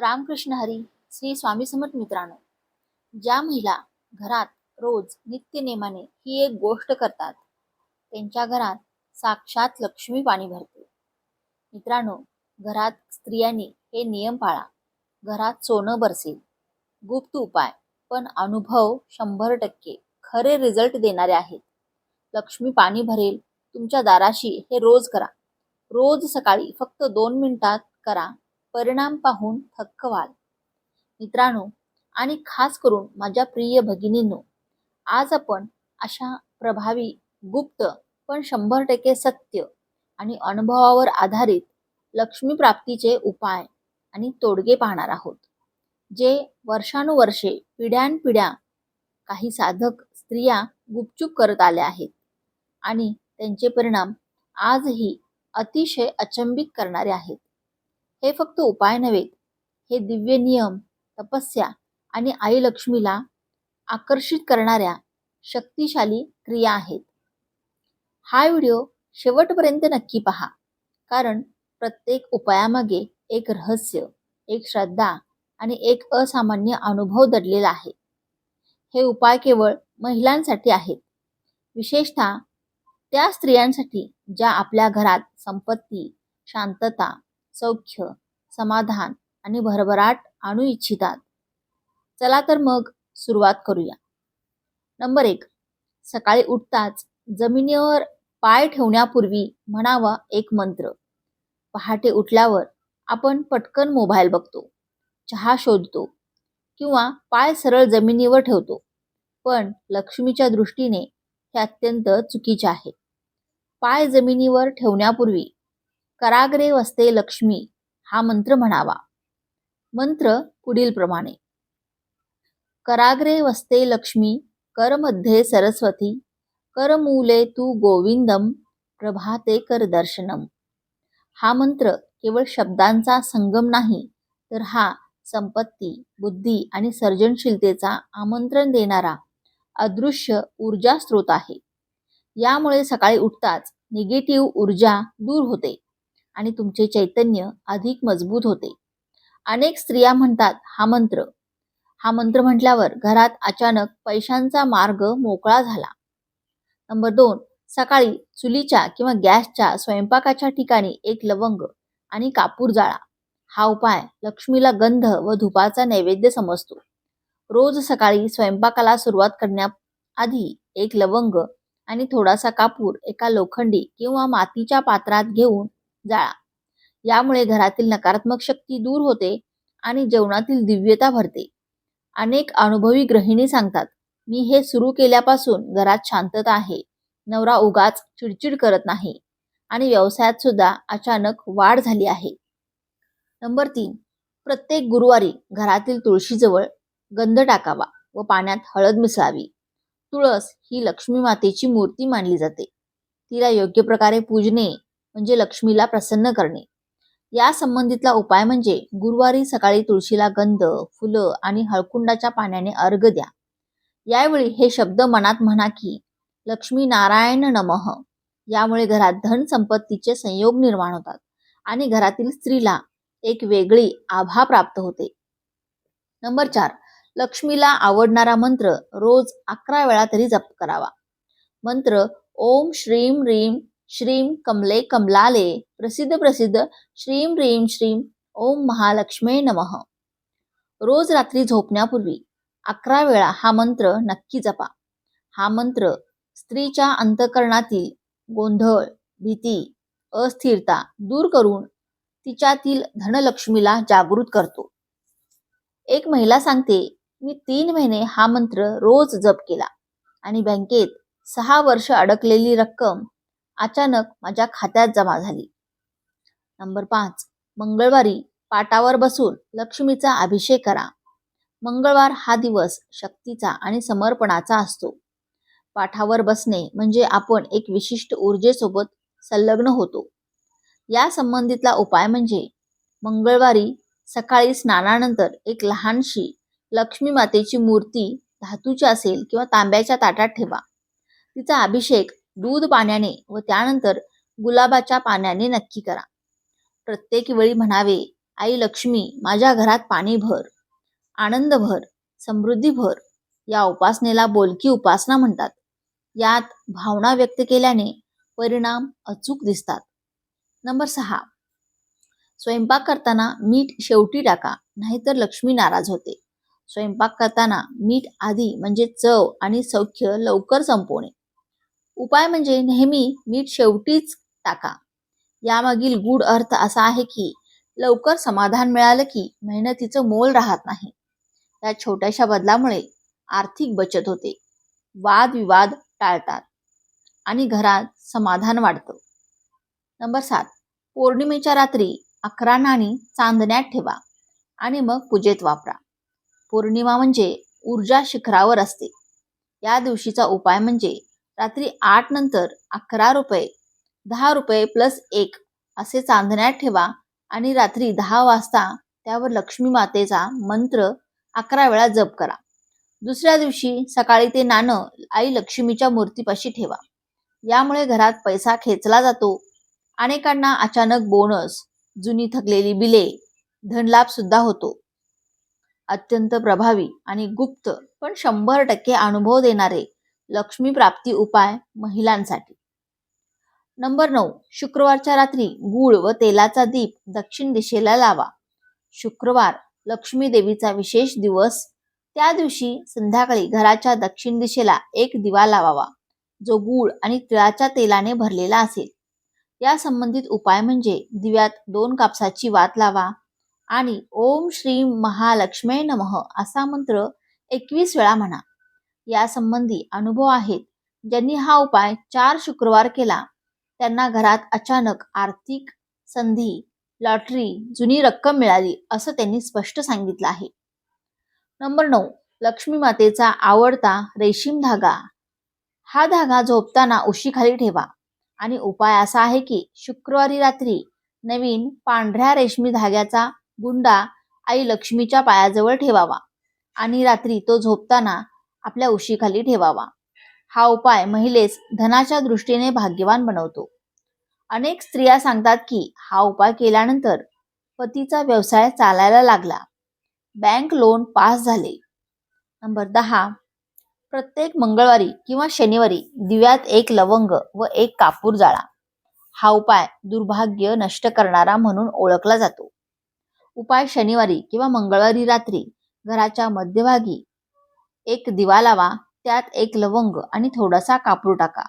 रामकृष्ण हरी श्री स्वामी समर्थ मित्रांनो ज्या महिला घरात रोज नित्यनेमाने ही एक गोष्ट करतात त्यांच्या घरात साक्षात लक्ष्मी पाणी भरते. मित्रांनो घरात स्त्रियांनी हे नियम पाळा. घरात सोनं बरसेल. गुप्त उपाय. पण अनुभव शंभर टक्के खरे रिझल्ट देणारे आहेत. लक्ष्मी पाणी भरेल तुमच्या दाराशी हे रोज करा. रोज सकाळी फक्त दोन मिनिटात करा. परिणाम पाहून थक्क व्हाल मित्रांनो आणि खास करून माझ्या प्रिय भगिनींनो आज आपण अशा प्रभावी गुप्त पण शंभर टक्के सत्य आणि अनुभवावर आधारित लक्ष्मी प्राप्तीचे उपाय आणि तोडगे पाहणार आहोत जे वर्षानुवर्षे पिढ्यानपिढ्या काही साधक स्त्रिया गुपचूप करत आल्या आहेत आणि त्यांचे परिणाम आजही अतिशय अचंबित करणारे आहेत. हे फक्त उपाय नव्हेत हे दिव्य नियम तपस्या आणि आई लक्ष्मीला आकर्षित करणाऱ्या शक्तिशाली क्रिया आहेत. हा व्हिडिओ शेवटपर्यंत नक्की पहा कारण प्रत्येक उपायामागे एक रहस्य एक श्रद्धा आणि एक असामान्य अनुभव दडलेला आहे. हे उपाय केवळ महिलांसाठी आहेत. विशेषतः त्या स्त्रियांसाठी ज्या आपल्या घरात संपत्ती शांतता सौख्य समाधान आणि भरभराट आणू इच्छितात. चला तर मग सुरुवात करूया. नंबर एक सकाळी उठताच जमिनीवर पाय ठेवण्यापूर्वी म्हणावा एक मंत्र. पहाटे उठल्यावर आपण पटकन मोबाईल बघतो चहा शोधतो किंवा पाय सरळ जमिनीवर ठेवतो पण लक्ष्मीच्या दृष्टीने हे अत्यंत चुकीचे आहे. पाय जमिनीवर ठेवण्यापूर्वी कराग्रे वसते लक्ष्मी हा मंत्र म्हणावा. मंत्र पुढील प्रमाणे. कराग्रे वसते लक्ष्मी करमध्ये सरस्वती करमूले तू गोविंदम प्रभाते कर दर्शनम. हा मंत्र केवळ शब्दांचा संगम नाही तर हा संपत्ती बुद्धी आणि सर्जनशीलतेचा आमंत्रण देणारा अदृश्य ऊर्जा स्रोत आहे. यामुळे सकाळी उठताच निगेटिव्ह ऊर्जा दूर होते. आणि तुमचे चैतन्य अधिक मजबूत होते. अनेक स्त्रिया म्हणतात हा मंत्र. हा मंत्र म्हटल्यावर घरात अचानक पैशांचा मार्ग मोकळा झाला. नंबर दोन सकाळी चुलीच्या किंवा गॅसच्या स्वयंपाकाच्या ठिकाणी एक लवंग आणि कापूर जाळा. हा उपाय लक्ष्मीला गंध व धुपाचा नैवेद्य समजतो. रोज सकाळी स्वयंपाकाला सुरुवात करण्याआधी एक लवंग आणि थोडासा कापूर एका लोखंडी किंवा मातीच्या पात्रात घेऊन जाळा. यामुळे घरातील नकारात्मक शक्ती दूर होते आणि जेवणातील दिव्यता भरते. अनेक अनुभवी गृहिणी सांगतात मी हे सुरू केल्यापासून घरात शांतता आहे. नवरा उगाच चिडचिड करत नाही आणि व्यवसायात सुद्धा अचानक वाढ झाली आहे. नंबर तीन प्रत्येक गुरुवारी घरातील तुळशीजवळ गंध टाकावा व पाण्यात हळद मिसळावी. तुळस ही लक्ष्मी मातेची मूर्ती मानली जाते. तिला योग्य प्रकारे पूजणे म्हणजे लक्ष्मीला प्रसन्न करणे. या संबंधितला उपाय म्हणजे गुरुवारी सकाळी तुळशीला गंध फुलं आणि हळकुंडाच्या पाण्याने अर्घ द्या. यावेळी हे शब्द मनात म्हणा की लक्ष्मी नारायण नमः. यामुळे घरात धन संपत्तीचे संयोग निर्माण होतात आणि घरातील स्त्रीला एक वेगळी आभा प्राप्त होते. नंबर चार लक्ष्मीला आवडणारा मंत्र रोज अकरा वेळा तरी जप करावा. मंत्र ओम श्रीम रीम श्रीम कमले कमलाले प्रसिद्ध प्रसिद्ध श्रीम रीम श्रीम ओम महालक्ष्मे नमः. रोज रात्री झोपण्यापूर्वी अकरा वेळा हा मंत्र नक्की जपा. हा मंत्र स्त्रीच्या अंतकरणातील गोंधळ भीती अस्थिरता दूर करून तिच्यातील धनलक्ष्मीला जागृत करतो. एक महिला सांगते मी तीन महिने हा मंत्र रोज जप केला आणि बँकेत सहा वर्ष अडकलेली रक्कम अचानक माझ्या खात्यात जमा झाली. नंबर पाच. मंगळवारी पाटावर बसून लक्ष्मीचा अभिषेक करा. मंगळवार हा दिवस शक्तीचा आणि समर्पणाचा असतो. पाठावर बसणे म्हणजे आपण एक विशिष्ट ऊर्जेसोबत संलग्न होतो. या संबंधितला उपाय म्हणजे मंगळवारी सकाळी स्नानानंतर एक लहानशी लक्ष्मी मातेची मूर्ती धातूची असेल किंवा तांब्याच्या ताटात ठेवा. तिचा अभिषेक दूध पाण्याने व त्यानंतर गुलाबाच्या पाण्याने नक्की करा. प्रत्येक वेळी म्हणावे आई लक्ष्मी माझ्या घरात पाणी भर आनंद भर समृद्धी भर या उपासनेला बोलकी उपासना म्हणतात. यात भावना व्यक्त केल्याने परिणाम अचूक दिसतात. नंबर सहा. स्वयंपाक करताना मीठ शेवटी टाका नाहीतर लक्ष्मी नाराज होते. स्वयंपाक करताना मीठ आधी म्हणजे चव आणि सौख्य लवकर संपवणे. उपाय म्हणजे नेहमी मीठ शेवटीच टाका. यामागील गूढ अर्थ असा आहे की लवकर समाधान मिळालं की मेहनतीचं मोल राहत नाही. या छोट्याशा बदलामुळे आर्थिक बचत होते. वादविवाद टाळतात आणि घरात समाधान वाढतं. नंबर सात पौर्णिमेच्या रात्री अकरा नाणी चांदण्यात ठेवा आणि मग पूजेत वापरा. पौर्णिमा म्हणजे ऊर्जा शिखरावर असते. या दिवशीचा उपाय म्हणजे रात्री आठ नंतर अकरा रुपये दहा रुपये प्लस एक असे चांदण्यात ठेवा आणि रात्री दहा वाजता त्यावर लक्ष्मी मातेचा मंत्र अकरा वेळा जप करा. दुसऱ्या दिवशी सकाळी ते नाणं आई लक्ष्मीच्या मूर्तीपाशी ठेवा. यामुळे घरात पैसा खेचला जातो. अनेकांना अचानक बोनस जुनी थकलेली बिले धनलाभ सुद्धा होतो. अत्यंत प्रभावी आणि गुप्त पण शंभर टक्के अनुभव देणारे लक्ष्मी प्राप्ती उपाय महिलांसाठी. नंबर नऊ. शुक्रवारच्या रात्री गूळ व तेलाचा दीप दक्षिण दिशेला लावा. शुक्रवार लक्ष्मी देवीचा विशेष दिवस. त्या दिवशी संध्याकाळी घराच्या दक्षिण दिशेला एक दिवा लावावा जो गूळ आणि तिळाच्या तेलाने भरलेला असेल. या संबंधित उपाय म्हणजे दिव्यात दोन कापसाची वात लावा आणि ओम श्री महालक्ष्मी नमः असा मंत्र एकवीस वेळा म्हणा. यासंबंधी अनुभव आहेत. ज्यांनी हा उपाय चार शुक्रवार केला. त्यांना घरात अचानक आर्थिक संधी लॉटरी जुनी रक्कम मिळाली असं त्यांनी स्पष्ट सांगितलं आहे. नंबर नऊ लक्ष्मी मातेचा आवडता रेशीम धागा. हा धागा झोपताना उशीखाली ठेवा. आणि उपाय असा आहे की शुक्रवारी रात्री नवीन पांढऱ्या रेशमी धाग्याचा गुंडा आई लक्ष्मीच्या पायाजवळ ठेवावा. आणि रात्री तो झोपताना आपल्या उशीखाली ठेवावा. हा उपाय महिलेस धनाच्या दृष्टीने भाग्यवान बनवतो. अनेक स्त्रिया सांगतात की हा उपाय केल्यानंतर पतीचा व्यवसाय चालायला लागला. बँक लोन पास झाले. नंबर दहा. प्रत्येक मंगळवारी किंवा शनिवारी दिव्यात एक लवंग व एक कापूर जाळा. हा उपाय दुर्भाग्य नष्ट करणारा म्हणून ओळखला जातो. उपाय शनिवारी किंवा मंगळवारी रात्री घराच्या मध्यभागी एक दिवा लावा त्यात एक लवंग आणि थोडासा कापूर टाका.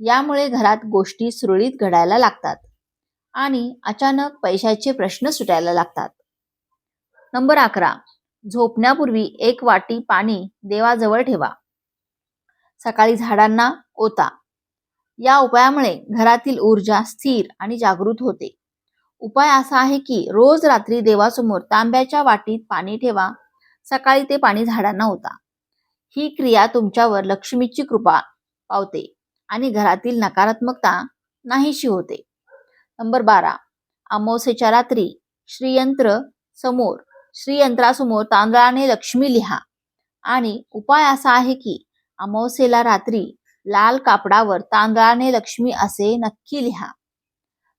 यामुळे घरात गोष्टी सुरळीत घडायला लागतात आणि अचानक पैशाचे प्रश्न सुटायला लागतात. नंबर अकरा. झोपण्यापूर्वी एक वाटी पाणी देवाजवळ ठेवा. सकाळी झाडांना ओता. या उपायामुळे घरातील ऊर्जा स्थिर आणि जागृत होते. उपाय असा आहे की रोज रात्री देवासमोर तांब्याच्या वाटीत पाणी ठेवा सकाळी ते पाणी झाडांना होता ही क्रिया तुमच्यावर लक्ष्मीची कृपा पावते आणि घरातील नकारात्मकता नाहीशी होते. नंबर बारा. अमावस्येच्या रात्री श्रीयंत्र समोर श्रीयंत्रासमोर तांदळाने लक्ष्मी लिहा. आणि उपाय असा आहे की अमावस्येला रात्री लाल कापडावर तांदळाने लक्ष्मी असे नक्की लिहा.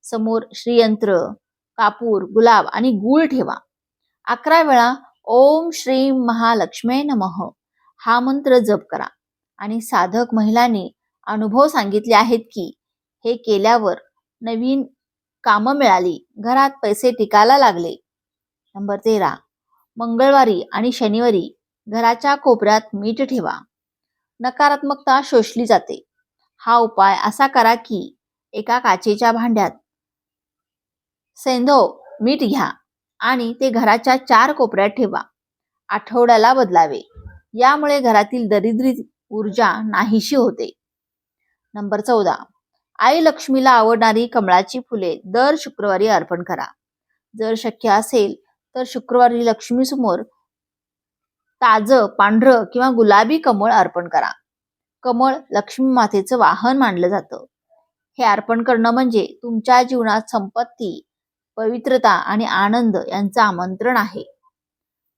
समोर श्रीयंत्र कापूर गुलाब आणि गूळ ठेवा. अकरा वेळा ओम श्री महालक्ष्मी नमः. हा मंत्र जप करा. आणि साधक महिलांनी अनुभव सांगितले आहेत की हे केल्यावर नवीन कामं मिळाली घरात पैसे टिकायला लागले. नंबर तेरा मंगळवारी आणि शनिवारी घराच्या कोपऱ्यात मीठ ठेवा. नकारात्मकता शोषली जाते. हा उपाय असा करा की एका काचेच्या भांड्यात सेंधो मीठ घ्या आणि ते घराच्या चार कोपऱ्यात ठेवा. आठवड्याला बदलावे. यामुळे घरातील दरिद्री ऊर्जा नाहीशी होते. नंबर चौदा. आई लक्ष्मीला आवडणारी कमळाची फुले दर शुक्रवारी अर्पण करा. जर शक्य असेल तर शुक्रवारी लक्ष्मी समोर ताजं पांढरं किंवा गुलाबी कमळ अर्पण करा. कमळ लक्ष्मी मातेचं वाहन मानलं जातं. हे अर्पण करणं म्हणजे तुमच्या जीवनात संपत्ती पवित्रता आणि आनंद यांचं आमंत्रण आहे.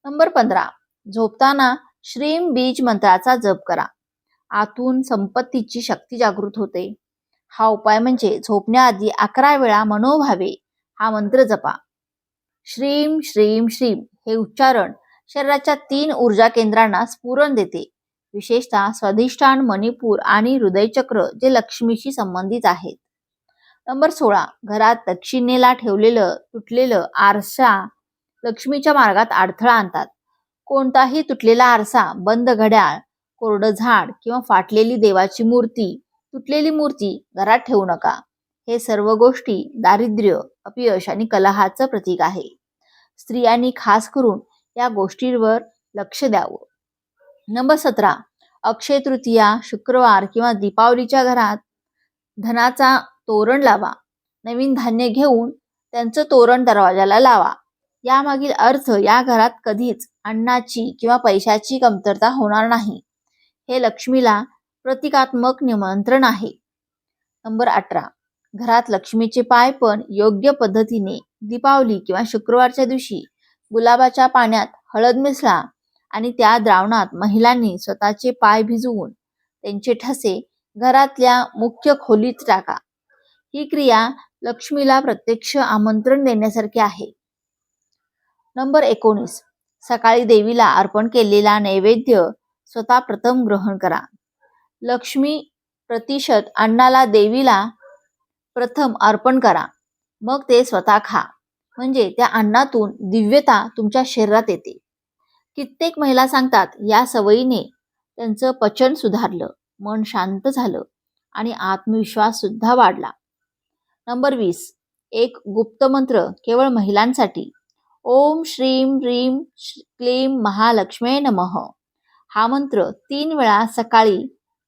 नंबर पंधरा. झोपताना श्रीम बीज मंत्राचा जप करा. आतून संपत्तीची शक्ती जागृत होते. हा उपाय म्हणजे झोपण्याआधी अकरा वेळा मनोभावे हा मंत्र जपा. श्रीम श्रीम श्रीम हे उच्चारण शरीराच्या तीन ऊर्जा केंद्रांना स्फुरण देते. विशेषतः स्वाधिष्ठान मणिपूर आणि हृदयचक्र जे लक्ष्मीशी संबंधित आहेत. नंबर सोळा. घरात दक्षिणेला ठेवलेलं तुटलेलं आरसा लक्ष्मीच्या मार्गात अडथळा आणतात. कोणताही तुटलेला आरसा बंद घड्याळ कोरडं झाड किंवा फाटलेली देवाची मूर्ती तुटलेली मूर्ती घरात ठेवू नका. हे सर्व गोष्टी दारिद्र्य अपयश आणि कलहाचं प्रतीक आहे. स्त्रियांनी खास करून या गोष्टींवर लक्ष द्यावं. नंबर सतरा. अक्षय तृतीया शुक्रवार किंवा दीपावलीच्या घरात धनाचा तोरण लावा. नवीन धान्य घेऊन त्यांचं तोरण दरवाजाला लावा. यामागील अर्थ या घरात कधीच अन्नाची किंवा पैशाची कमतरता होणार नाही. हे लक्ष्मीला प्रतिकात्मक निमंत्रण आहे. नंबर अठरा. घरात लक्ष्मीचे पाय पण योग्य पद्धतीने दीपावली किंवा शुक्रवारच्या दिवशी गुलाबाच्या पाण्यात हळद मिसळा आणि त्या द्रावणात महिलांनी स्वतःचे पाय भिजवून त्यांचे ठसे घरातल्या मुख्य खोलीत टाका. ही क्रिया लक्ष्मीला प्रत्यक्ष आमंत्रण देण्यासारखी आहे. नंबर एकोणीस. सकाळी देवीला अर्पण केलेला नैवेद्य स्वतः प्रथम ग्रहण करा. लक्ष्मी प्रतिशत अन्नाला देवीला प्रथम अर्पण करा. मग ते स्वतः खा. म्हणजे त्या अन्नातून दिव्यता तुमच्या शरीरात येते. कित्येक महिला सांगतात या सवयीने त्यांचं पचन सुधारलं मन शांत झालं आणि आत्मविश्वास सुद्धा वाढला. नंबर वीस. एक गुप्त मंत्र केवळ महिलांसाठी ओम श्रीम ह्रीम क्लीम महालक्ष्मे नमः. हा मंत्र तीन वेळा सकाळी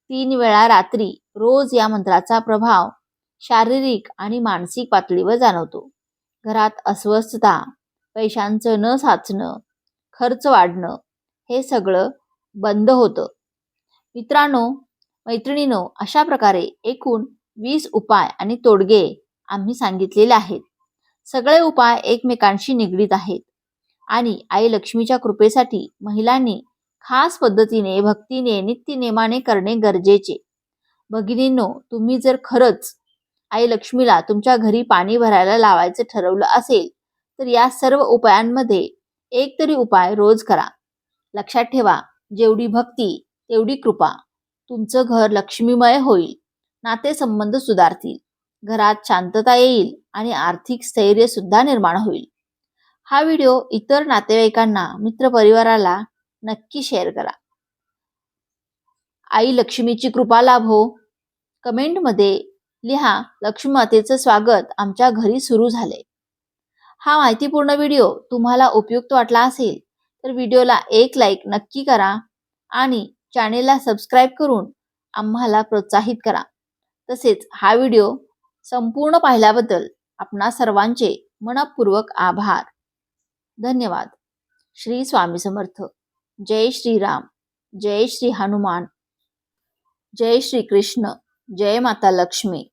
तीन वेळा रात्री रोज या मंत्राचा प्रभाव शारीरिक आणि मानसिक पातळीवर जाणवतो. घरात अस्वस्थता पैशांचं न साचणं खर्च वाढणं हे सगळं बंद होतं. मित्रांनो मैत्रिणीनो अशा प्रकारे एकूण वीस उपाय आणि तोडगे आम्ही सांगितलेले आहेत. सगळे उपाय एकमेकांशी निगडीत आहेत. आणि आई लक्ष्मीच्या कृपेसाठी महिलांनी खास पद्धतीने भक्तीने नित्यनेमाने करणे गरजेचे. भगिनींनो तुम्ही जर खरंच आई लक्ष्मीला तुमच्या घरी पाणी भरायला लावायचं ठरवलं असेल तर या सर्व उपायांमध्ये एक तरी उपाय रोज करा. लक्षात ठेवा जेवढी भक्ती तेवढी कृपा तुमचं घर लक्ष्मीमय होईल नातेसंबंध सुधारतील. घरात शांतता येईल आणि आर्थिक स्थैर्य सुद्धा निर्माण होईल. हा व्हिडिओ इतर नातेवाईकांना मित्रपरिवाराला नक्की शेअर करा. आई लक्ष्मीची कृपा लाभो. कमेंटमध्ये लिहा लक्ष्मी मातेचं स्वागत आमच्या घरी सुरू झाले. हा माहितीपूर्ण व्हिडिओ तुम्हाला उपयुक्त वाटला असेल तर व्हिडिओला एक लाईक नक्की करा आणि चॅनेलला सबस्क्राईब करून आम्हाला प्रोत्साहित करा. तसेच हा व्हिडिओ संपूर्ण पाहिल्याबद्दल आपणा सर्वांचे मनपूर्वक आभार. धन्यवाद. श्री स्वामी समर्थ. जय श्रीराम. जय श्री हनुमान. जय श्री कृष्ण. जय माता लक्ष्मी.